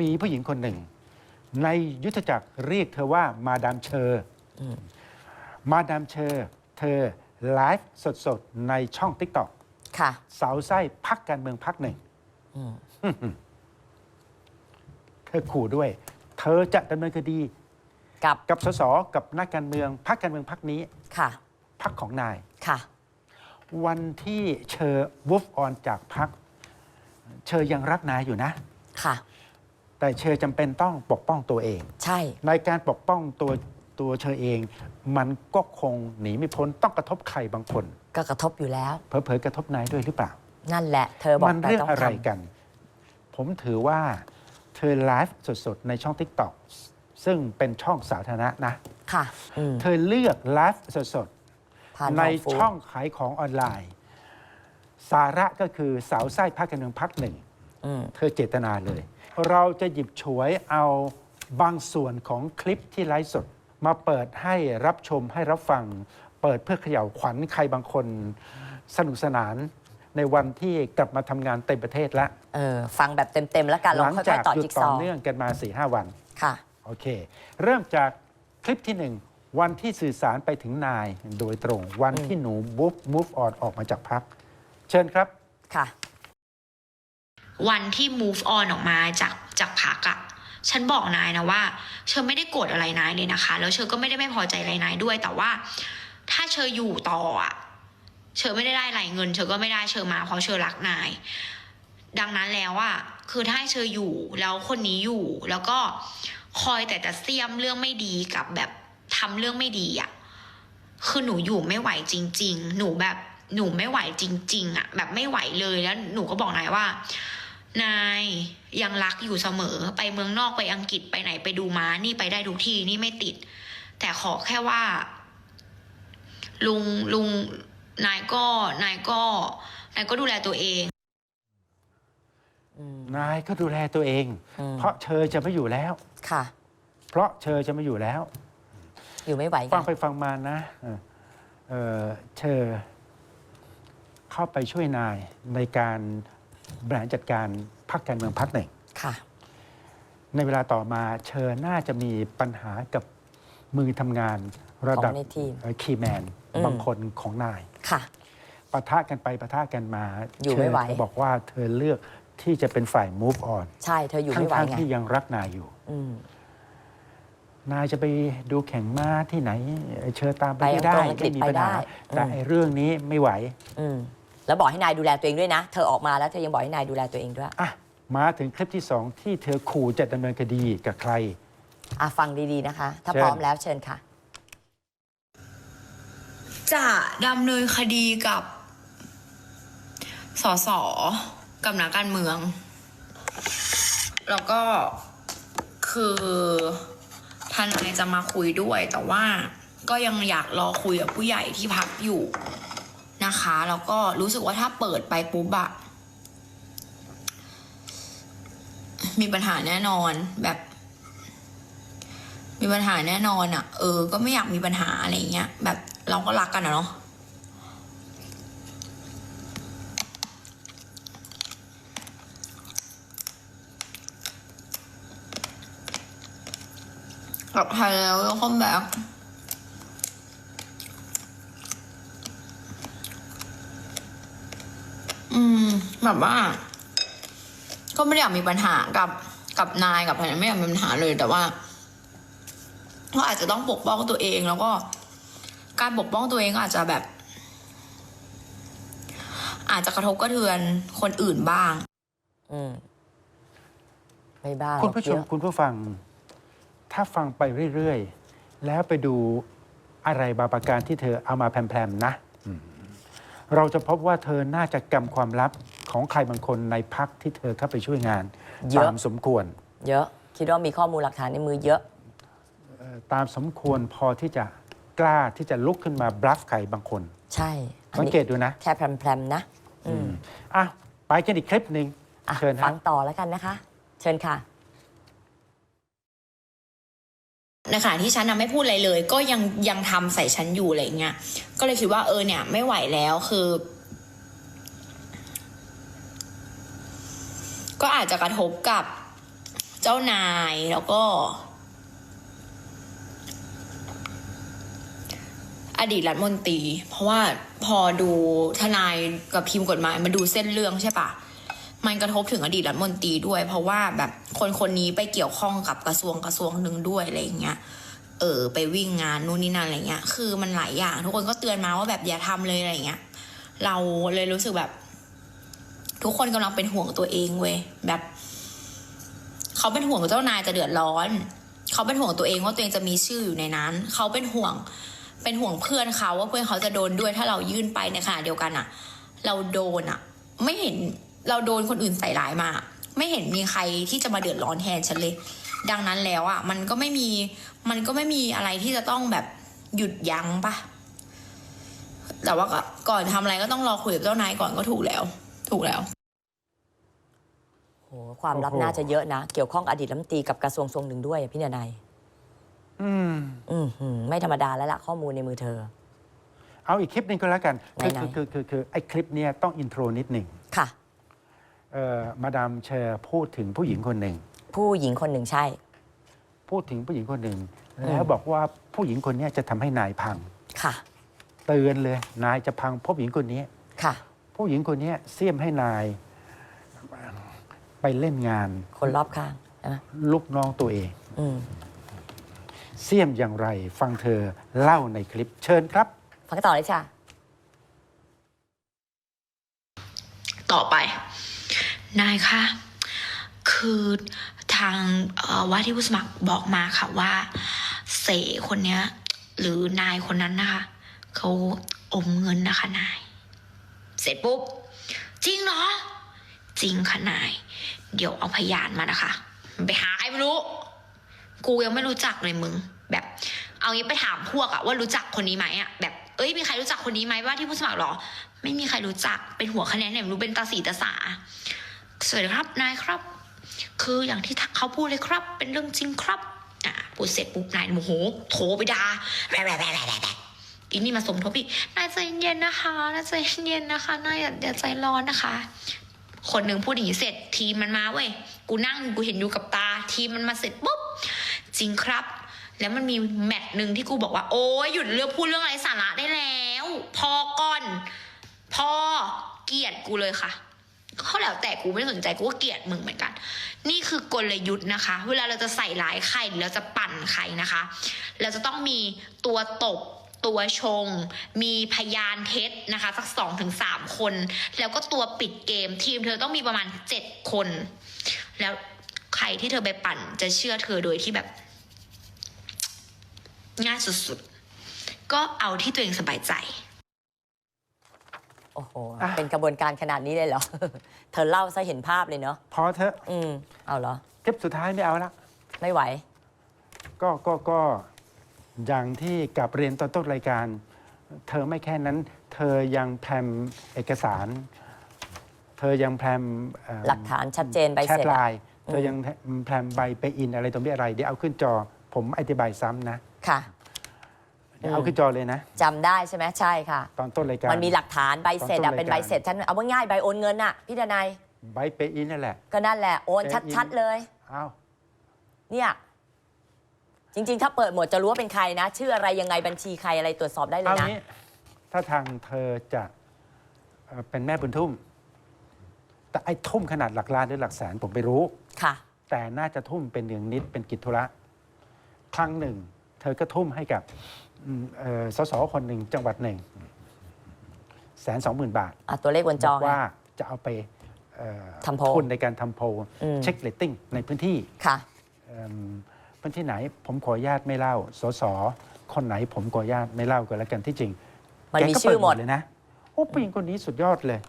มีผู้หญิงคนหนึ่ง ในยุทธจักรเรียกเธอว่ามาดามเชอร์อืมมาดามเชอร์เธอไลฟ์สดๆ ในช่อง t ิ k t o k ค่ะ สาวไส้พักการเมืองพักหนึ่งอืมเธอขู่ด้วย เธอจะดำเนินคดี กับกับสสกับนักการเมืองพักการเมืองพักนี้ค่ะพักของนายค่ะ วันที่เชอร์วูฟออนจากพักเชอยังรักนายอยู่นะ ค่ะ แต่เชอจำเป็นต้องปกป้องตัวเอง ใช่ ในการปกป้องตัวตัวเชอเอง มันก็คงหนีไม่พ้นต้องกระทบใครบางคน ก็กระทบอยู่แล้ว เผลอๆกระทบนายด้วยหรือเปล่า นั่นแหละ เธอบอกมันแต่เรื่องต้องอะไรทำกัน ผมถือว่าเธอไลฟ์สดๆ ในช่อง t ิ k t o k ซึ่งเป็นช่องสาธารณะนะ ค่ะอืมเธอเลือกไลฟ์สดผ่านๆในน้ฟู้ดช่องขายของออนไลน์ สาระก็คือสาวไส้พักการเมืองพักหนึ่งอืม เธอเจตนาเลย เราจะหยิบฉวยเอาบางส่วนของคลิปที่ไลฟ์สด มาเปิดให้รับชมให้รับฟัง เปิดเพื่อเขย่าวขวัญใครบางคนสนุกสนานในวันที่กลับมาทำงานเต็มประเทศแล้วเออฟังแบบเต็ม ๆ แล้วกันหเราลังค่จาอกยๆต่อหยุดจิ๊กต่ซออว์เนื่องกันมา4ีหวัน ค่ะ โอเค เริ่มจากคลิปที่หนึ่งวันที่สื่อสารไปถึงนายโดยตรง วันที่หนูบุ๊บ move on ออกมาจากพัก เชิญครับ ค่ะ วันที่ move on ออกมาจากจากพักอะฉันบอกนายนะว่า เชอไม่ได้โกรธอะไรนายเลยนะคะ แล้วเชอก็ไม่ได้ไม่พอใจอะไรนายด้วย แต่ว่าถ้าเชออยู่ต่ออะเชอไม่ได้ได้อะไรเงิน เชอก็ไม่ได้เชอมาเพราะเชอรักนาย ดังนั้นแล้วอะคือถ้าให้เชออยู่แล้วคนนี้อยู่ แล้วก็คอยแต่จะเสียมเรื่องไม่ดีกับแบบทำเรื่องไม่ดีอะคือหนูอยู่ไม่ไหวจริง ๆ หนูแบบหนูไม่ไหวจริง ๆอะแบบไม่ไหวเลยแล้วหนูก็บอกนายว่า นายยังรักอยู่เสมอ ไปเมืองนอกไปอังกฤษไปไหนไปดูม้า นี่ไปได้ทุกที่นี่ไม่ติด แต่ขอแค่ว่า ลุงลุงนายก็นายก็นายก็ดูแลตัวเอง อืมนายก็ดูแลตัวเอง อืมเพราะเชอจะไม่อยู่แล้ว ค่ะ เพราะเชอจะไม่อยู่แล้ว อยู่ไม่ไหวฟักังนไปฟังมานะเออเออเชอเข้าไปช่วยนายในการ บริหารจัดการพักการเมืองพักหนึ่งค่ะ ในเวลาต่อมาเชอน่าจะมีปัญหากับมือทำงานระดับของในทีมคีแมนอืม บางคนของนายค่ะ ปะทะกันไปปะทะกันมาอยู่เชไม่ไหวบอกว่าเธอเลือกที่จะเป็นฝ่าย move on ใช่เธออยู่ทั้งไม่ไหวทางไงที่ยังรักนายอยู่ อืม นายจะไปดูแข่งม้าที่ไหนเชิญตามไปไปไม่ได้อังกฤษไม่มีไปปัญหาได้แต่อืมไอ้เรื่องนี้ไม่ไหว อืม แล้วบอกให้นายดูแลตัวเองด้วยนะ เธอออกมาแล้วเธอยังบอกให้นายดูแลตัวเองด้วยอะมาถึงคลิปที่สองที่เธอขู่จะดำเนินคดีกับใคร อะฟังดีๆนะคะ ถ้าเชิญ พร้อมแล้วเชิญค่ะ จะดำเนินคดีกับสสกับนักการเมือง แล้วก็คือทนายจะมาคุยด้วย แต่ว่าก็ยังอยากรอคุยกับผู้ใหญ่ที่พักอยู่ นะคะ แล้วก็รู้สึกว่าถ้าเปิดไปปุ๊บอะมีปัญหาแน่นอนแบบ มีปัญหาแน่นอนอะเออ ก็ไม่อยากมีปัญหาอะไรเงี้ย แบบเราก็รักกันอะเนาะกลับไทยแล้วแล้วก็แบบอืม แบบว่า ก็ไม่ได้อยากมีปัญหากับกับนายกับใครไม่อยากมีปัญหาเลยแต่ว่าก็อาจจะต้องปกป้องตัวเองแล้วก็การปกป้องตัวเองก็อาจจะแบบ อาจจะกระทบกระเทือนคนอื่นบ้าง อืมไม่บ้าคุณผู้ชเยมอะคุณผู้ฟัง ถ้าฟังไปเรื่อย ๆ แล้วไปดูอะไรบางประการที่เธอเอามาแพรมๆนะอืมเราจะพบว่าเธอน่าจะกำความลับ ของใครบางคนในพักที่เธอเข้าไปช่วยงานเยอะ ตามสมควรเยอะ คิดว่ามีข้อมูลหลักฐานในมือเยอะ เอ่อตามสมควรพอที่จะกล้าที่จะลุกขึ้นมาบลัฟใครบางคน ใช่อันสังนี้เกตดูนะแค่แพรมๆนะ อืมอะไปกันอีกคลิปหนึ่งอะเชิญฟัฮะ งต่อแล้วกันนะคะ เชิญค่ะในขณะที่ฉันนะไม่พูดอะไรเลย ก็ยังยังทำใส่ฉันอยู่อะไรเงี้ยก็เลยคิดว่าเออเนี่ยไม่ไหวแล้วคือ ก็อาจจะกระทบกับเจ้านายแล้วก็ อดีตรัฐมนตรี เพราะว่าพอดูทนายกับพิมพ์กฎหมายมาดูเส้นเรื่องใช่ปะมันกระทบถึงอดีตรัฐมนตรีด้วย เพราะว่าแบบคนคนนี้ไปเกี่ยวข้องกับกระทรวงกระทรวงหนึ่งด้วยอะไรอย่างเงี้ยเออไปวิ่งงานนู่นนี่นั่นอะไรเงี้ย คือมันหลายอย่าง ทุกคนก็เตือนมาว่าแบบอย่าทำเลยอะไรเงี้ย เราเลยรู้สึกแบบ ทุกคนกำลังเป็นห่วงตัวเองเว้ยแบบ เขาเป็นห่วงเจ้านายจะเดือดร้อน เขาเป็นห่วงตัวเองว่าตัวเองจะมีชื่ออยู่ในนั้น เขาเป็นห่วงเป็นห่วงเพื่อนเขาว่าเพื่อนเขาจะโดนด้วยถ้าเรายื่นไปในขณะเดียวกันอะเราโดนอะไม่เห็นเราโดนคนอื่นใส่ร้ายมา ไม่เห็นมีใครที่จะมาเดือดร้อนแทนฉันเลย ดังนั้นแล้วอะมันก็ไม่มีมันก็ไม่มีอะไรที่จะต้องแบบหยุดยั้งปะแต่ว่าก็ก่อนทำอะไรก็ต้องรอคุยกับเจ้านายก่อนก็ถูกแล้ว ถูกแล้วโหความลับโอ้โหน่าจะเยอะนะ เกี่ยวข้องอดีตรัฐมนตรีกับกระทรวงทรงหนึ่งด้วยอะพี่นายอืม อืมหืมไม่ธรรมดาแล้วล่ะข้อมูลในมือเธอ เอาอีกคลิปหนึ่งก็แล้วกัน คือไหนๆ คือคือคือคือไอ้คลิปเนี้ยต้องอินโทรนิดหนึ่งค่ะ เอ่อมาดามเชอร์พูดถึงผู้หญิงคนหนึ่ง ผู้หญิงคนหนึ่งใช่ พูดถึงผู้หญิงคนหนึ่งอืมแล้วบอกว่าผู้หญิงคนเนี้ยจะทำให้นายพัง ค่ะ เตือนเลย นายจะพังเพราะผู้หญิงคนนี้ ค่ะ ผู้หญิงคนเนี้ยเสี่ยมให้นาย ไปเล่นงานคนรอบข้างนะลูกน้องตัวเองอืมเสี่ยมอย่างไร ฟังเธอเล่าในคลิปเชิญครับ ฟังต่อเลยจ้ะต่อไป นายคะคือทางเอ่อว่าที่ผู้สมัครบอกมาค่ะว่า เสคนเนี้ย หรือนายคนนั้นนะคะเขาอมเงินนะคะนายเสร็จปุ๊บ จริงเหรอ จริงค่ะนาย เดี๋ยวเอาพยานมานะคะ ไปหาใครไม่รู้ กูยังไม่รู้จักเลยมึง แบบ เอางี้ไปถามพวกอะว่ารู้จักคนนี้ไหมอะแบบเอ้ยมีใครรู้จักคนนี้ไหมว่าที่ผู้สมัครหรอ ไม่มีใครรู้จักเป็นหัวคะแนนเนี่ยรู้เป็นตาสีตาสาสวัสดีครับนายครับ คืออย่างที่เขาพูดเลยครับ เป็นเรื่องจริงครับ อะพูดเสร็จปุ๊บนายโมโหโทรไปด่าแอีนี่มาสมทบอีกนายใจเย็นๆนะคะนายใจเย็นนะคะนายอย่าใจร้อนนะคะ คนหนึ่งพูดอย่างนี้เสร็จทีมมันมาเว้ยกูนั่งกูเห็นอยู่กับตา ทีมมันมาเสร็จปุ๊บจริงครับ แล้วมันมีแมตช์หนึ่งที่กูบอกว่า โอ้ยหยุดเรื่องพูดเรื่องไร้สาระได้แล้ว พอก่อนพอเกลียดกูเลยค่ะเขาแล้วแต่กูไม่สนใจกูก็เกลียดมึงเหมือนกัน นี่คือกลยุทธ์นะคะ เวลาเราจะใส่ร้ายใครหรือเราจะปั่นใครนะคะ เราจะต้องมีตัวตบ ตัวชง มีพยานเท็จนะคะ สักสองถึงสามคน แล้วก็ตัวปิดเกมทีมเธอต้องมีประมาณเจ็ดคน แล้วใครที่เธอไปปั่นจะเชื่อเธอโดยที่แบบ ง่ายสุดๆ ก็เอาที่ตัวเองสบายใจโอ้โหอะเป็นกระบวนการขนาดนี้เลยเหรอ เธอเล่าซะเห็นภาพเลยเนาะ พอเถอะ อืม เอาเหรอ คลิปสุดท้ายไม่เอาละ ไม่ไหว ก็ ก็ ก็ อย่างที่กลับเรียนตอนต้นรายการ เธอไม่แค่นั้น เธอยังแพรมเอกสาร เธอยังแพรมเอ่อหลักฐานชัดเจนใบแชเสร็ทจไลอะน์เธอยังแพรมใบไปอินอะไรตรงนี้อะไร เดี๋ยวเอาขึ้นจอ ผมอธิบายซ้ำนะค่ะเดี๋ยวเอาขึ้นจอเลยนะ จำได้ใช่ไหมใช่ค่ะ ตอนต้นรายการ มันมีหลักฐานใบเสร็จตอนต้อะนรายการ เป็นใบเสร็จท่านเอาว่าง่ายใบโอนเงินอะพี่ดนายใบไปอินนั่นแหละ ก็นั่นแหละโอนเป็นชัดๆเลย เอาเนี่ย จริง ๆ ถ้าเปิดหมดจะรู้ว่าเป็นใครนะ ชื่ออะไรยังไงบัญชีใครอะไรตรวจสอบได้เลยเอานะงี้ถ้าทางเธอจะเอ่อเป็นแม่บุญทุ่ม แต่ไอ้ทุ่มขนาดหลักล้านหรือหลักแสนผมไม่รู้ ค่ะ แต่น่าจะทุ่มเป็นเนืองนิดเป็นกิจธุระครั้งหนึ่ง เธอก็ทุ่มให้กับอืมเอ่อสสคนหนึ่งจังหวัดหนึ่งแสนสองหมื่นบาทอะตัวเลขบนจบออกไงว่าจะเอาไปเอ่อทำโพลทุนในการทำโพลอืม เช็คเลตติ้งในพื้นที่ค่ะ เอิ่ม พื้นที่ไหนผมขออนุญาตไม่เล่า สส คนไหนผมขออนุญาตไม่เล่าก็แล้วกันที่จริงมันแกมีก็ชื่อเปิหมดเลยนะ โอ้ผู้หญิงคนนี้สุดยอดเลย